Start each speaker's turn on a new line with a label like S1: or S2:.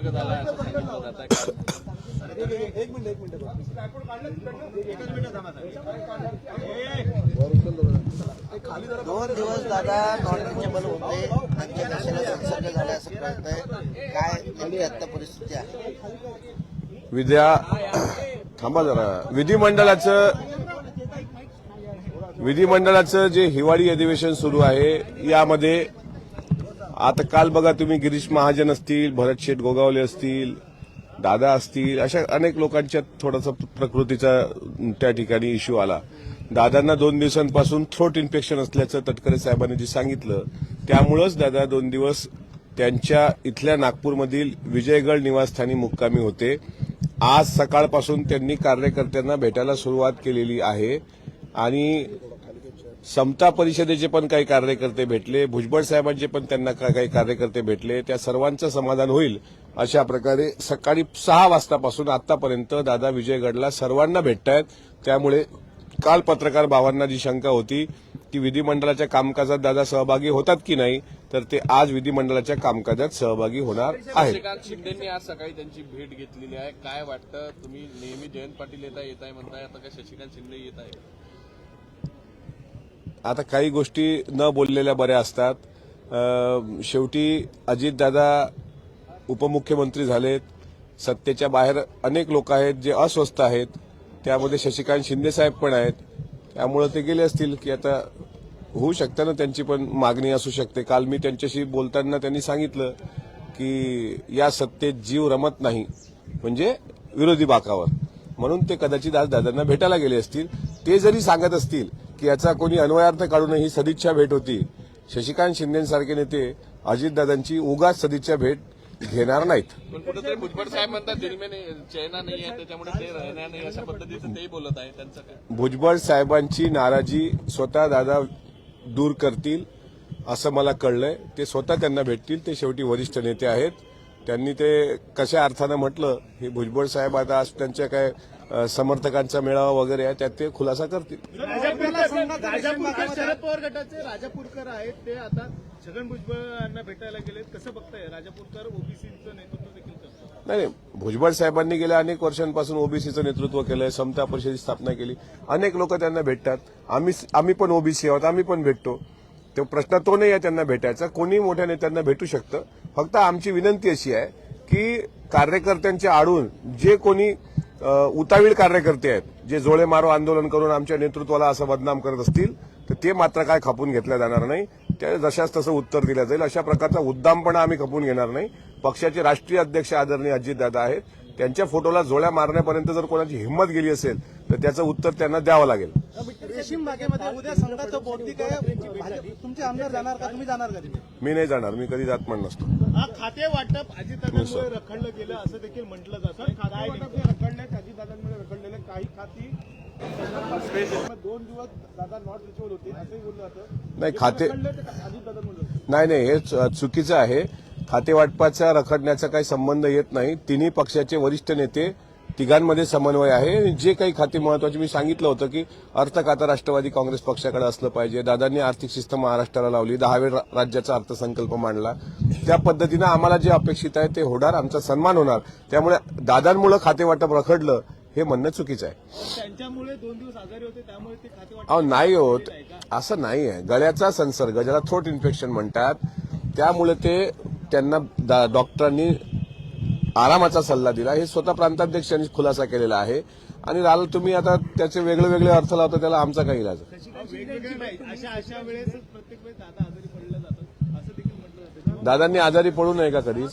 S1: संसर्ग झाला असं सांगितलं जात. आहे
S2: एक मिनिट एक मिनिट
S3: दोन दिवस दादा नॉन रिचेबल होते त्यांच्या नशेला संसर्ग झाला असं कळतंय काय नेमकी आता परिस्थिती आहे
S4: विद्या थांबा जरा. विधिमंडळाचं विधिमंडळाचं जे हिवाळी अधिवेशन सुरू आहे यामध्ये आता काल बघा तुम्ही गिरीश महाजन असतील भरत शेठ गोगावले असतील दादा असतील अशा अनेक लोकांच्या थोडासा प्रकृतीचा त्या ठिकाणी इश्यू आला. दादांना दोन दिवसांपासून थ्रोट इन्फेक्शन असल्याचं तटकरे साहेबांनी जे सांगितलं त्यामुळंच दादा दोन दिवस त्यांच्या इथल्या नागपूरमधील विजयगड निवासस्थानी मुक्कामी होते. आज सकाळपासून त्यांनी कार्यकर्त्यांना भेटायला सुरुवात केलेली आहे आणि समता परिषदेचे पण काही कार्यकर्ते भेटले भुजबळ साहेबांचे पण त्यांना काही कार्यकर्ते भेटले. त्या सर्वांचं समाधान होईल अशा प्रकारे सकाळी सहा वाजतापासून आतापर्यंत दादा विजयगडला सर्वांना भेटतायत. त्यामुळे काल पत्रकार भावांना जी शंका होती की विधिमंडळाच्या कामकाजात दादा सहभागी होतात की नाही तर ते आज विधिमंडळाच्या कामकाजात सहभागी होणार आहेत.
S1: शशिकांत शिंदेंनी आज सकाळी त्यांची भेट घेतलेली आहे. काय वाटतं? तुम्ही नेहमी जयंत पाटील येता येत आहे म्हणताय. आता काय शशिकांत शिंदे येत आहे
S4: आता काही गोष्टी न बोललेल्या बऱ्या असतात. शेवटी अजितदादा उपमुख्यमंत्री झालेत. सत्तेच्या बाहेर अनेक लोक आहेत जे अस्वस्थ आहेत. त्यामध्ये शशिकांत शिंदेसाहेब पण आहेत. त्यामुळे ते गेले असतील की आता होऊ शकतं ना त्यांची पण मागणी असू शकते. काल मी त्यांच्याशी बोलताना त्यांनी सांगितलं की या सत्तेत जीव रमत नाही. म्हणजे विरोधी बाकावर. म्हणून ते कदाचित आज दादांना भेटायला गेले असतील. ते जरी सांगत असतील की याचा कोणी अन्वयार्थ काढून ही सदिच्छा भेट होती. शशिकांत शिंदेसारखे नेते अजितदादांची उगाच सदिच्छा भेट घेणार नाहीत.
S1: कुठेतरी भुजबळ साहेब म्हणतात दिल्ली चैना नाही आहे त्याच्यामुळे ते राहणार नाही अशा पद्धतीचं तेही बोलत आहे त्यांचं काय?
S4: भुजबळ साहेबांची नाराजी स्वतः दादा दूर करतील असं मला कळलंय. ते स्वतः त्यांना भेटतील ते शेवटी वरिष्ठ नेते आहेत. त्यांनी ते कशा अर्थानं म्हटलं हे भुजबळ साहेब आता आज त्यांच्या काय समर्थकांचा मेळावा वगैरे आहे त्यात ते खुलासा करतील.
S2: राजापूरकर शरद पवार गटाचे राजापूरकर आहेत ते आता छगन भुजबळ यांना भेटायला गेलेत. कसं बघताय? राजापूरकर ओबीसीचं नेतृत्व देखील
S4: नाही नाही भुजबळ साहेबांनी गेल्या अनेक वर्षांपासून ओबीसीचं नेतृत्व केलंय समता परिषदेची स्थापना केली. अनेक लोक त्यांना भेटतात. आम्ही आम्ही पण ओबीसी आहोत आम्ही पण भेटतो. तो प्रश्न तो नाही आहे त्यांना भेटायचा. कोणी मोठ्या नेत्यांना भेटू शकतं? फक्त आमची विनंती अशी आहे की कार्यकर्त्यांच्या आडून जे कोणी उतावीळ कार्यकर्ते आहेत जे जोळे मारो आंदोलन करून आमच्या नेतृत्वाला असं बदनाम करत असतील तर ते मात्र काय खपून घेतल्या जाणार नाही. त्या जशाच तसं उत्तर दिलं जाईल. अशा प्रकारचा उद्दामपणा आम्ही खपून घेणार नाही. पक्षाचे राष्ट्रीय अध्यक्ष आदरणीय अजितदादा आहेत. त्यांच्या फोटोला जोळ्या मारण्यापर्यंत जर कोणाची हिंमत गेली असेल तर त्याचं उत्तर त्यांना द्यावं लागेल. मी नाही जाणार. मी कधी जात पण नसतो.
S2: हा खाते वाटप अजितदादांमुळे रखडलं गेलं असं देखील म्हटलं जातं. हे रखडले अजितदादांमुळे रखडलेले काही खाती दोन दिवस दादा नॉट होते असंही बोललं जातं.
S4: नाही खाते नाही नाही हे चुकीचं आहे. खातेवाटपाचा रखडण्याचा काही संबंध येत नाही. तिन्ही पक्षाचे वरिष्ठ नेते तिघांमध्ये समन्वय आहे. जे काही खाते महत्त्वाचे मी सांगितलं होतं की अर्थ खातं राष्ट्रवादी काँग्रेस पक्षाकडे असलं पाहिजे. दादांनी आर्थिक शिस्त महाराष्ट्राला लावली. दहावे राज्याचा अर्थसंकल्प मांडला. त्या पद्धतीनं आम्हाला जे अपेक्षित आहे ते होणार आमचा सन्मान होणार. त्यामुळे दादांमुळे खातेवाटप रखडलं हे म्हणणं चुकीचं आहे.
S2: त्यांच्यामुळे दोन दिवस आजारी होते त्यामुळे ते खाते वाटप
S4: अहो नाही होत. असं नाही आहे. गळ्याचा संसर्ग ज्याला थ्रोट इन्फेक्शन म्हणतात त्यामुळे ते त्यांना डॉक्टरांनी आरामाचा सल्ला दिला. हे स्वतः प्रांताध्यक्षांनी खुलासा केलेला आहे. आणि राहिलं तुम्ही आता त्याचे वेगळे वेगळे अर्थ लावता त्याला आमचा काही इलाज आहे.
S2: वेगवेगळे नाही. अशा अशा वेळेस प्रत्येक वेळेस दादा आजारी पडलं जातात. असं देखील म्हटलं जातं.
S4: दादांनी आजारी पडू नये का कधीच?